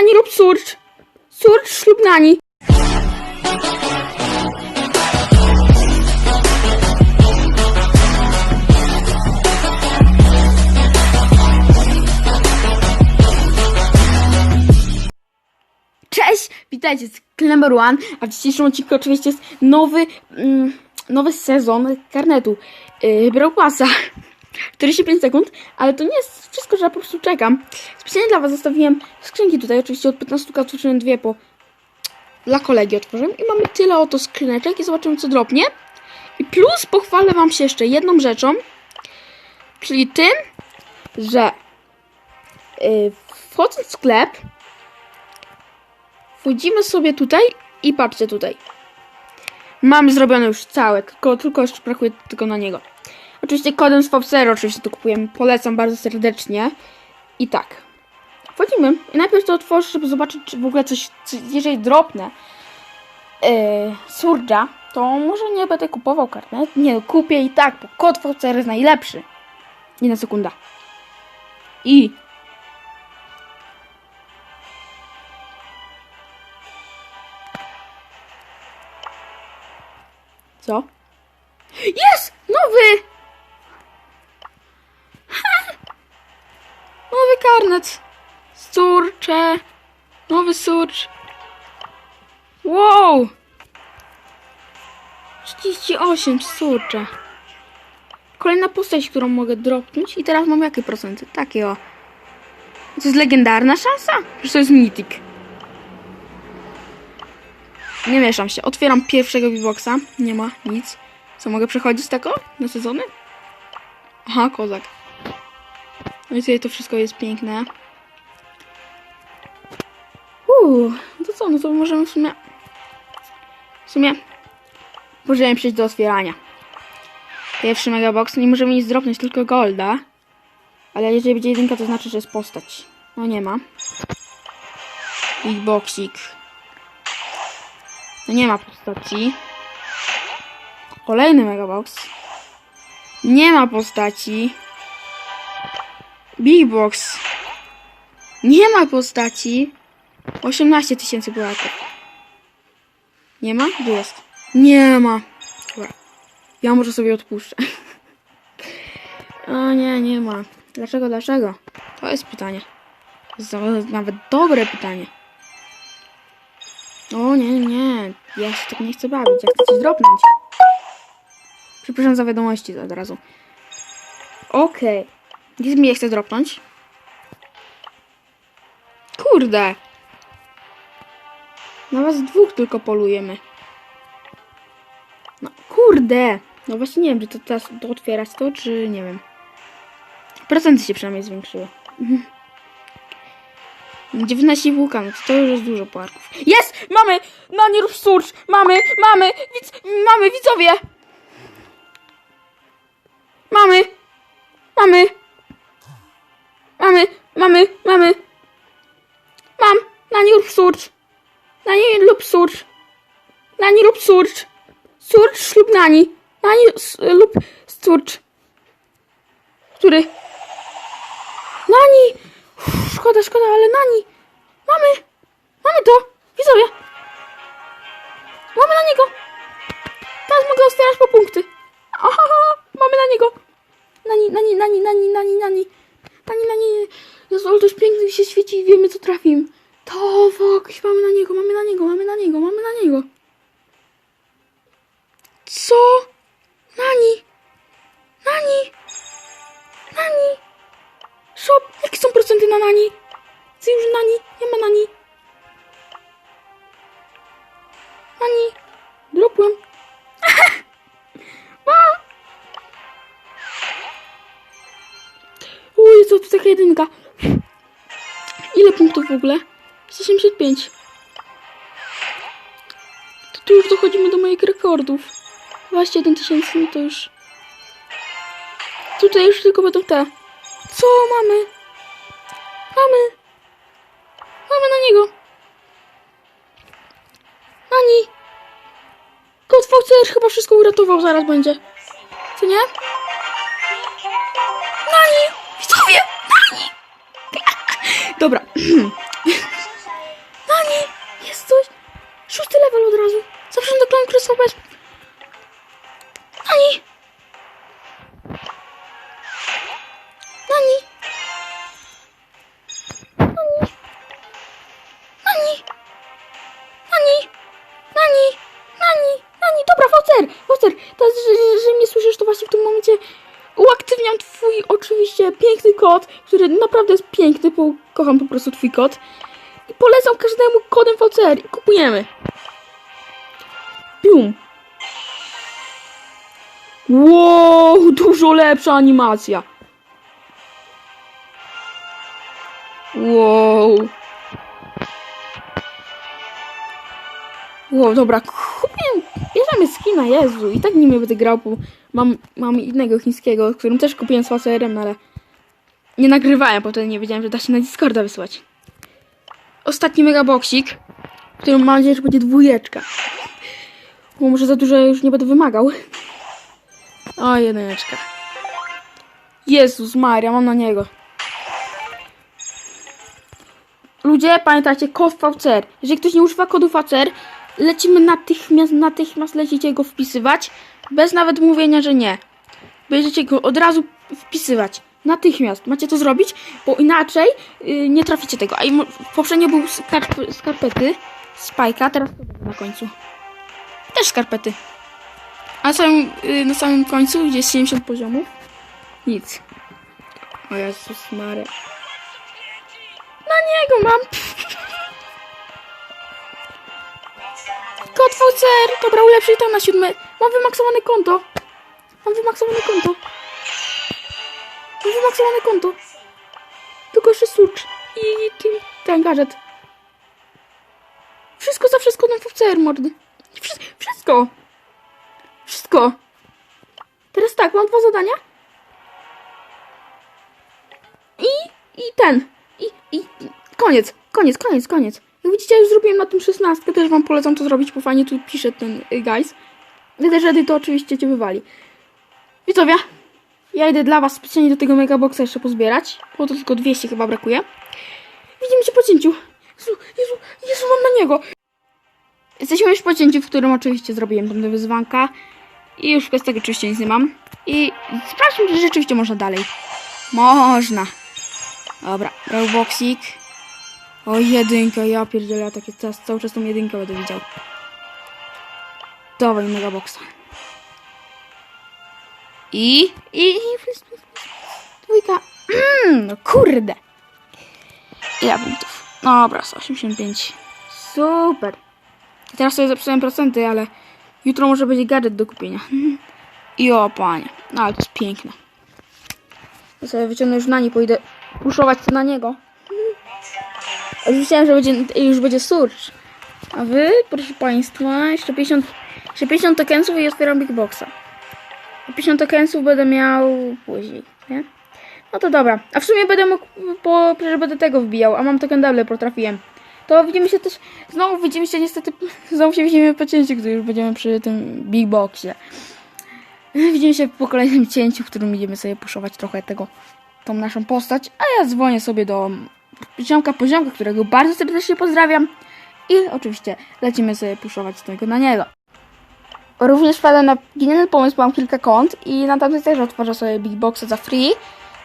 Nani lub surcz. Surcz lub nani. Cześć, witajcie z Number One, a w dzisiejszym odcinku oczywiście jest nowy, mm, nowy sezon karnetu yy, Brawl Passa. 45 sekund, ale to nie jest wszystko, że ja po prostu czekam. Specjalnie dla was zostawiłem skrzynki tutaj, oczywiście od 15 otworzyłem dwie po dla kolegi otworzyłem i mamy tyle oto skrzyneczek i zobaczymy co dropnie. I plus pochwalę wam się jeszcze jedną rzeczą, czyli tym, że yy, wchodząc w sklep Wchodzimy sobie tutaj i patrzcie tutaj. Mamy zrobione już całe, tylko, tylko jeszcze brakuje tylko na niego. Oczywiście kodem SWOP0 oczywiście to kupujemy, polecam bardzo serdecznie. I tak. Wchodzimy i najpierw to otworzę, żeby zobaczyć, czy w ogóle coś, coś jeżeli dropnę yy, Surge'a, to może nie będę kupował karnet. Nie, no, kupię i tak, bo kod SWOP0 jest najlepszy. Jedna sekunda. I Co? Jest! Nowy! Nowy karnet. Surcze. Nowy surcz. Wow! 38 surcze. Kolejna postać, którą mogę dropnąć. I teraz mam jakie procenty? Takie o. To jest legendarna szansa? Że to jest mitik. Nie mieszam się. Otwieram pierwszego Bboxa. Nie ma nic. Co, mogę przechodzić tako na sezony? Aha, kozak. No i to wszystko jest piękne. Uuu, no to co, no to możemy w sumie... W sumie... Możemy przejść do otwierania. Pierwszy megabox. Nie możemy nic dropnąć, tylko golda. Ale jeżeli będzie jedynka, to znaczy, że jest postać. No nie ma. Big boxik. No nie ma postaci. Kolejny megabox. Nie ma postaci. Big box. Nie ma postaci. 18 tysięcy Polaków. Nie ma? Jest? Nie ma. Dobra. Ja może sobie odpuszczę. O nie, nie ma. Dlaczego, dlaczego? To jest pytanie. To jest nawet dobre pytanie. O nie, nie, ja się tak nie chcę bawić, ja chcę coś dropnąć. Przepraszam za wiadomości od razu. Okej. Gdzie mi je chcę dropnąć? Kurde. Na was dwóch tylko polujemy. No kurde. No właśnie nie wiem, czy to teraz to otwierać to, czy nie wiem. Procenty się przynajmniej zwiększyły. Mhm. 19 wulkanów, to już jest dużo parków. Jest! Mamy! Na nie rób surcz! Mamy! Mamy! Widz, mamy widzowie! Mamy! Mamy! Mamy! Mamy! Mamy! Mam! Na nie rób surcz! Na nie lub surcz! Na nie lub surcz! Surcz lub nani! Nani lub surcz! Który? Nani! Uff, Szkoda, szkoda, ale nani! Mamy! Mamy to! Widzowie! Mamy na niego! Teraz mogę otwierać po punkty. Aha, mamy na niego! Nani, nani, nani, nani, nani, nani. Jezu, ale to jest piękne, gdy się świeci i wiemy, co trafimy. To wokś, mamy na niego, mamy na niego, mamy na niego, mamy na niego. Co? Nani? Nani? Nani? Shop, jakie są procenty na nani? Tu taka jedynka. Ile punktów w ogóle? 175. To tu już dochodzimy do moich rekordów. 21 tysięcy, no to już... Tutaj już tylko będą te. Co mamy? Mamy. Mamy na niego. Nani. Kot VCR chyba wszystko uratował, zaraz będzie. Co nie? Nani. Dobra. Nani! Jest coś! Szósty level od razu! Zawsze do klanu krysowa bo kocham po prostu twój kod. I polecam każdemu kodem VCR i kupujemy. Pium. Wow, dużo lepsza animacja. Wow. Wow, dobra, kupię, bierzemy skina, Jezu, i tak nim będę grał, bo mam, mam innego chińskiego, którym też kupiłem z VCR-em, no ale nie nagrywałem, bo wtedy nie wiedziałem, że da się na Discorda wysłać. Ostatni megaboksik, w którym mam nadzieję, że będzie dwójeczka. Bo może za dużo już nie będę wymagał. O, jedyneczka. Jezus Maria, mam na niego. Ludzie, pamiętajcie, kod VCR. Jeżeli ktoś nie używa kodu VCR, lecimy natychmiast, natychmiast lecicie go wpisywać, bez nawet mówienia, że nie. Będziecie go od razu wpisywać. Natychmiast. Macie to zrobić, bo inaczej yy, nie traficie tego. A poprzednio był skarp skarpety, spajka, teraz to na końcu. Też skarpety. A na samym, yy, na samym końcu, gdzie jest 70 poziomów, nic. O Jezus Maria. Na niego mam. VCR. Dobra, ulepszyj tam na siódme. Mam wymaksowane konto. Mam wymaksowane konto. Wymaksowane konto. Tylko jeszcze sucz. I ten, ten gadżet. Wszystko za wszystko na VCR, mordy. Wszystko. Wszystko. Wszystko. Teraz tak, mam dwa zadania. I, i ten. I, i, i koniec, koniec, koniec, koniec. Jak widzicie, już zrobiłem na tym 16, też wam polecam to zrobić, bo fajnie tu pisze ten y, guys. Gdy Redy to oczywiście cię wywali. Widzowie, ja idę dla was specjalnie do tego megaboxa jeszcze pozbierać, bo to tylko 200 chyba brakuje. Widzimy się po cięciu. Jezu, Jezu, Jezu, mam na niego. Jesteśmy już po cięciu, w którym oczywiście zrobiłem tam wyzwanka. I już bez tego oczywiście nic nie mam. I sprawdźmy, czy rzeczywiście można dalej. Można. Dobra, Robloxik. O, jedynka, ja pierdzielę, ja takie cały czas tą jedynkę będę widział. Dawaj megaboxa. I, i, i, dwójka. Mm, no kurde. Ile punktów? Dobra, 185. Super. I teraz sobie zepsułem procenty, ale jutro może będzie gadżet do kupienia. I o, panie. No, ale to jest piękne. Ja sobie wyciągnę już na nie, pójdę puszować na niego. Już myślałem, że będzie, już będzie surge. A wy, proszę państwa, jeszcze 50, jeszcze 50 tokensów i otwieram Big Boxa. 50 tokensów będę miał później, nie? No to dobra. A w sumie będę mógł, po, przecież będę tego wbijał, a mam token double, potrafiłem. To widzimy się też, znowu widzimy się niestety, znowu się widzimy po cięciu, gdy już będziemy przy tym Big Boxie. Widzimy się po kolejnym cięciu, w którym będziemy sobie puszować trochę tego, tą naszą postać, a ja dzwonię sobie do ziomka poziomka, którego bardzo serdecznie pozdrawiam i oczywiście lecimy sobie puszować tego na niego. Również wpadłem na genialny pomysł, mam kilka kont i na tamtej też otworzę sobie Big Boxa za free,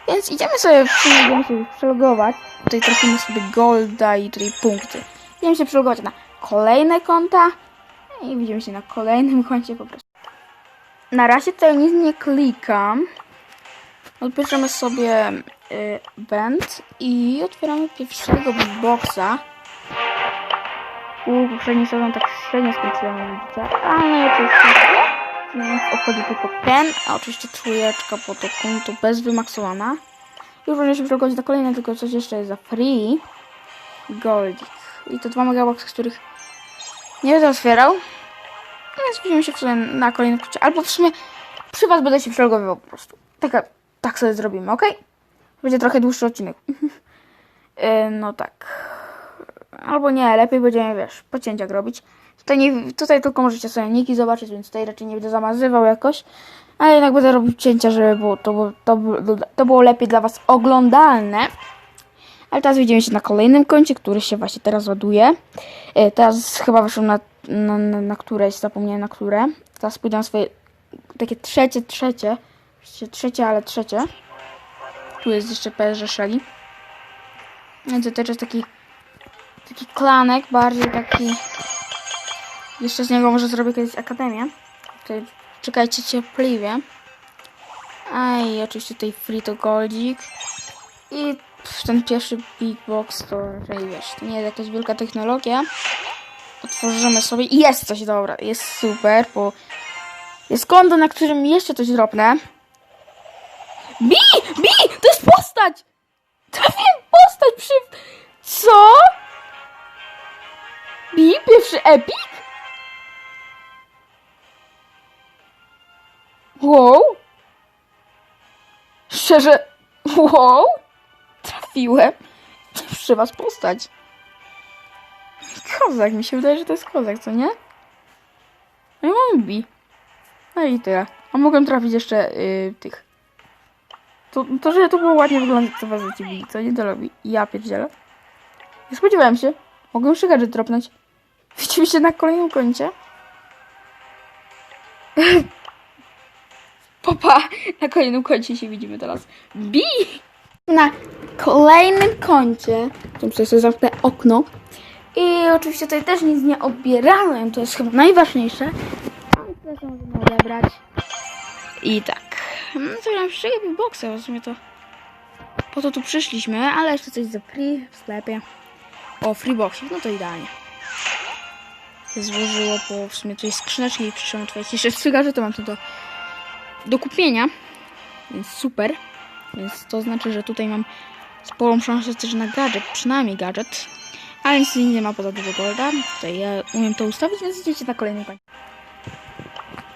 więc idziemy sobie, będziemy przelogować. Tutaj trafimy sobie golda i tutaj punkty. Idziemy się przelogować na kolejne konta i widzimy się na kolejnym koncie po prostu. Na razie tutaj nic nie klikam. Odbierzemy sobie y, band i otwieramy pierwszego Big Boxa. U, poprzedni sezon tak średnio skończyłem, widzicie. Ale oczywiście więc obchodzi tylko ten, a oczywiście trójeczka po to konto bez wymaksowana. Już będę się przegodzić na kolejne, tylko coś jeszcze jest za free. Goldik. I to dwa megaboxy, z których nie będę otwierał. Więc widzimy się w sumie na kolejnym klucie. Albo w sumie przy was będę się przelogowywał po prostu. Taka, tak sobie zrobimy, ok? Będzie trochę dłuższy odcinek. Yy, no tak. Albo nie, lepiej będziemy, wiesz, po cięciach robić. Tutaj, nie, tutaj tylko możecie sobie niki zobaczyć, więc tutaj raczej nie będę zamazywał jakoś. Ale jednak będę robił cięcia, żeby było, to, to, to było lepiej dla was oglądalne. Ale teraz widzimy się na kolejnym koncie, który się właśnie teraz ładuje. E, Teraz chyba wyszło na, na, na, na któreś, zapomniałem na które. Teraz pójdę na swoje takie trzecie, trzecie. Trzecie, ale trzecie. Tu jest jeszcze PSG Shelly. Więc to też jest taki taki klanek, bardziej taki jeszcze z niego może zrobię kiedyś akademię. Tutaj czekajcie cierpliwie. A oczywiście tutaj free to goldzik. I ten pierwszy big box to wiesz, to nie jest jakaś wielka technologia. Otworzymy sobie i jest coś dobra, jest super, bo jest konto, na którym jeszcze coś dropnę. Bi! Bi! To jest postać! Trafiłem postać przy... Co? Bi? Pierwszy epic? Wow! Szczerze, wow! Trafiłem. Przy was postać. Kozak, mi się wydaje, że to jest kozak, co nie? No i mam bi. No i tyle. A mogłem trafić jeszcze yy, tych. To, to, że to było ładnie wyglądać, co was zadziwili, co nie to robi. Ja pierdzielę. Nie spodziewałem się. Mogłem jeszcze gadżet dropnąć. Widzimy się na kolejnym koncie. Papa, na kolejnym koncie się widzimy teraz. Bi! Na kolejnym koncie. Tu sobie zamknę okno. I oczywiście tutaj też nic nie odbierałem. To jest chyba najważniejsze. Ale też możemy odebrać. I tak. No to nam wszystkiego boxa, w sumie to po to tu przyszliśmy, ale jeszcze coś za free w sklepie. O, free boxik, no to idealnie. Się złożyło, bo w sumie tutaj skrzyneczki i przyszłam otworzyć. Jeszcze trzy gadżety mam tu do, do kupienia, więc super. Więc to znaczy, że tutaj mam sporą szansę też na gadżet, przynajmniej gadżet. Ale nic nie ma poza dużo golda. Tutaj ja umiem to ustawić, więc idziecie na kolejny koń.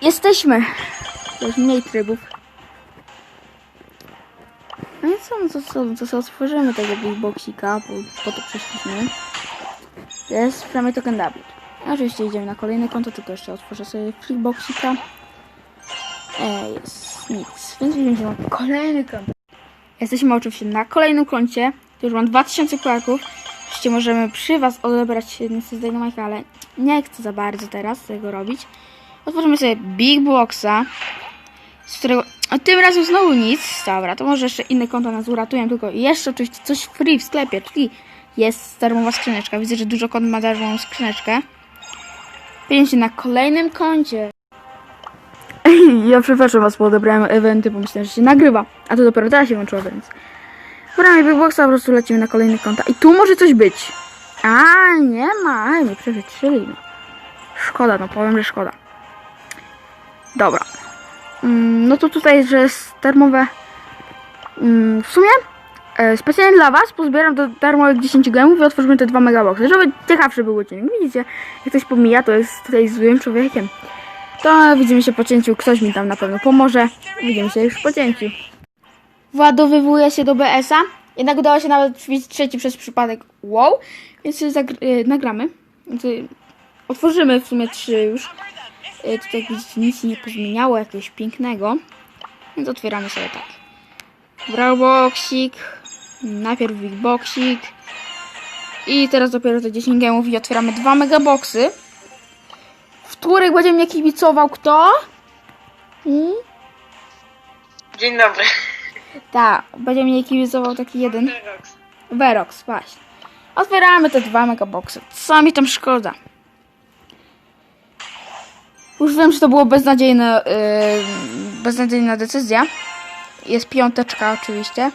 Jesteśmy! To już mniej trybów. No co, no to co, to co otworzymy tego big boxika, bo po to przyszliśmy. Jest przynajmniej token debut. Oczywiście idziemy na kolejne konto, tylko jeszcze otworzę sobie free boxika. E, jest nic, więc idziemy się na kolejny konto. Jesteśmy oczywiście na kolejnym koncie. Tu już mam 2000 klaków. Oczywiście możemy przy was odebrać jednego z Dynamite, ale nie chcę za bardzo teraz tego robić. Otworzymy sobie Big Boxa, z którego a tym razem znowu nic. Dobra, to może jeszcze inne konta nas uratują, tylko jeszcze oczywiście coś free w sklepie, czyli jest darmowa skrzyneczka. Widzę, że dużo kont ma darmową skrzyneczkę. Pięć na kolejnym koncie. Ja przepraszam was, bo odebrałem eventy, bo myślałem, że się nagrywa. A to dopiero teraz się włączyło, więc... W ramach Big po prostu lecimy na kolejne konta. I tu może coś być. A, nie ma. Nie przeżyczyli. No. Szkoda, no powiem, że szkoda. Dobra. No to tutaj, że jest darmowe. Mm, W sumie e, specjalnie dla Was pozbieram do darmowych 10 gemów i otworzymy te dwa megaboxy, żeby ciekawszy był odcinek. Widzicie, jak ktoś pomija, to jest tutaj złym człowiekiem. To widzimy się po cięciu, ktoś mi tam na pewno pomoże. Widzimy się już po cięciu. Władowywuje się do BS-a. Jednak udało się nawet wbić trzeci przez przypadek. Wow. Więc e, nagramy. E, Otworzymy w sumie trzy już. E, Tutaj jak widzicie nic się nie pozmieniało jakiegoś pięknego. Więc otwieramy sobie tak. Brawlboxik. Najpierw Big Boxik. I teraz dopiero te 10 gemów i otwieramy dwa megaboxy. W których będzie mnie kibicował kto? Hmm? Dzień dobry. Tak, będzie mnie kibicował taki jeden. Verox. Verox, właśnie. Otwieramy te dwa megaboxy. Co mi tam szkoda? Już wiem, że to było beznadziejne, yy, beznadziejna decyzja. Jest piąteczka oczywiście.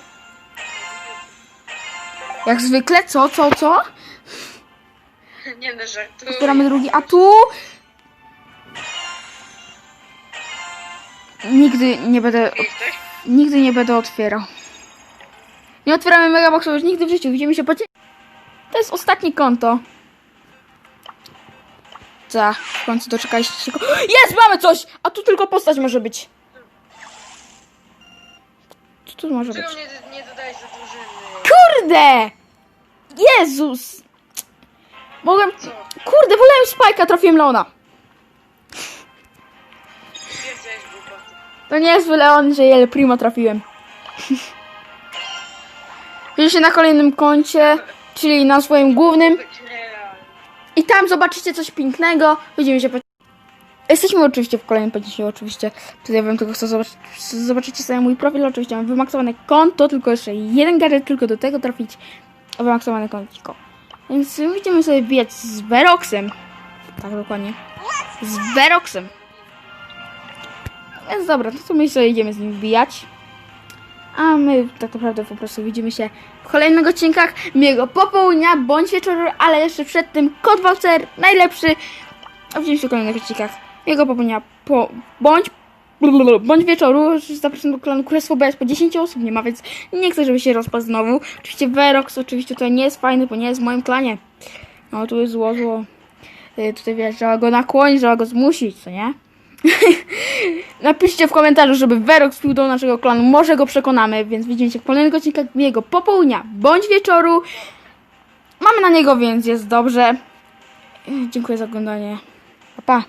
Jak zwykle, co, co, co? Nie no, żartuję. Otwieramy drugi, a tu... Nigdy nie będę, nigdy nie będę otwierał. Nie otwieramy megaboxu już nigdy w życiu. Widzimy się po To jest ostatnie konto. Za, w końcu doczekaliście się. Jest, mamy coś! A tu tylko postać może być. Co tu może być? Nie do drużyny? Kurde! Jezus! Mogłem... Kurde, wolałem Spike'a, trafiłem Leona. Głupoty. To nie jest Leon, że Jel Primo trafiłem. Widzimy się na kolejnym koncie, czyli na swoim głównym. I tam zobaczycie coś pięknego. Widzimy się po... Jesteśmy oczywiście w kolejnym podniesieniu, oczywiście. Tutaj wam tylko chcę zobaczyć. Zobaczycie sobie mój profil, oczywiście mam wymaksowane konto, tylko jeszcze jeden gadżet, tylko do tego trafić wymaksowane konto. Więc będziemy sobie wbijać z Veroxem. Tak, dokładnie. Z Veroxem. Więc dobra, to co my sobie idziemy z nim wbijać. A my tak naprawdę po prostu widzimy się w kolejnych odcinkach miłego popołudnia bądź wieczoru, ale jeszcze przed tym kod voucher najlepszy. A widzimy się w kolejnych odcinkach miłego popołudnia po, bądź bądź wieczoru. Zapraszam do klanu Królestwo BS, po 10 osób nie ma, więc nie chcę, żeby się rozpadł znowu. Oczywiście Verox oczywiście tutaj nie jest fajny, bo nie jest w moim klanie. No tu jest zło, zło. Y, Tutaj wiesz, trzeba go nakłonić, trzeba go zmusić, co nie? Napiszcie w komentarzu, żeby Verox wpił do naszego klanu. Może go przekonamy, więc widzimy się w kolejnych odcinkach jego popołudnia bądź wieczoru. Mamy na niego, więc jest dobrze. Dziękuję za oglądanie. Pa, pa.